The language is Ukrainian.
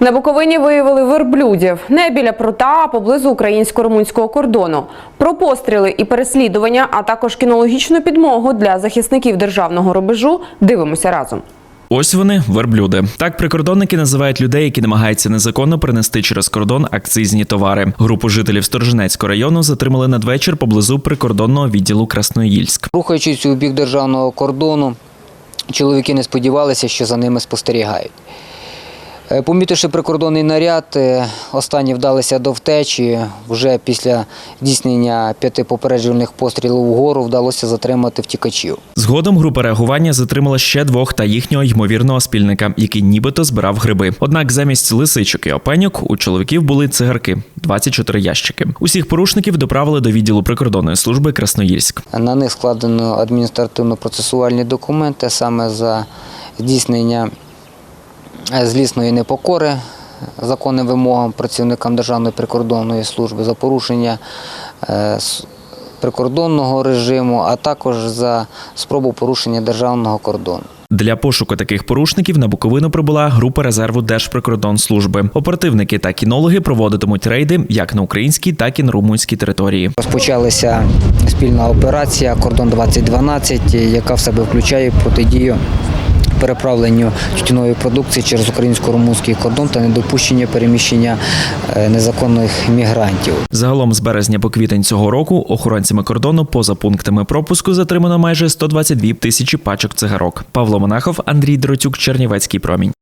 На Буковині виявили верблюдів не біля прута, а поблизу українсько-румунського кордону. Про постріли і переслідування, а також кінологічну підмогу для захисників державного рубежу дивимося разом. Ось вони верблюди. Так прикордонники називають людей, які намагаються незаконно принести через кордон акцизні товари. Групу жителів Сторженецького району затримали надвечір поблизу прикордонного відділу Красноїльськ. Рухаючись у бік державного кордону, чоловіки не сподівалися, що за ними спостерігають. Е, Помітивши прикордонний наряд, е, останні вдалися до втечі. Вже після здійснення п'яти попереджувальних пострілів вгору вдалося затримати втікачів. Згодом група реагування затримала ще двох та їхнього ймовірного спільника, який нібито збирав гриби. Однак замість лисичок і опеньок у чоловіків були цигарки 24 ящики. Усіх порушників доправили до відділу прикордонної служби Красноїльськ. На них складено адміністративно-процесуальні документи саме за здійснення злісної непокори законним вимогам працівникам Державної прикордонної служби за порушення е, прикордонного режиму, а також за спробу порушення державного кордону. Для пошуку таких порушників на Буковину прибула група резерву Держприкордонслужби. Оперативники та кінологи проводитимуть рейди як на українській, так і на румунській території. Розпочалася спільна операція Кордон 2012, яка в себе включає протидію переправленню тютюнової продукції через українсько-румунський кордон та недопущення переміщення е, незаконних мігрантів. Загалом з березня по квітень цього року охоронцями кордону поза пунктами пропуску затримано майже 122 тисячі пачок цигарок. Павло Монахов, Андрій Дротюк, Чернівецький промінь.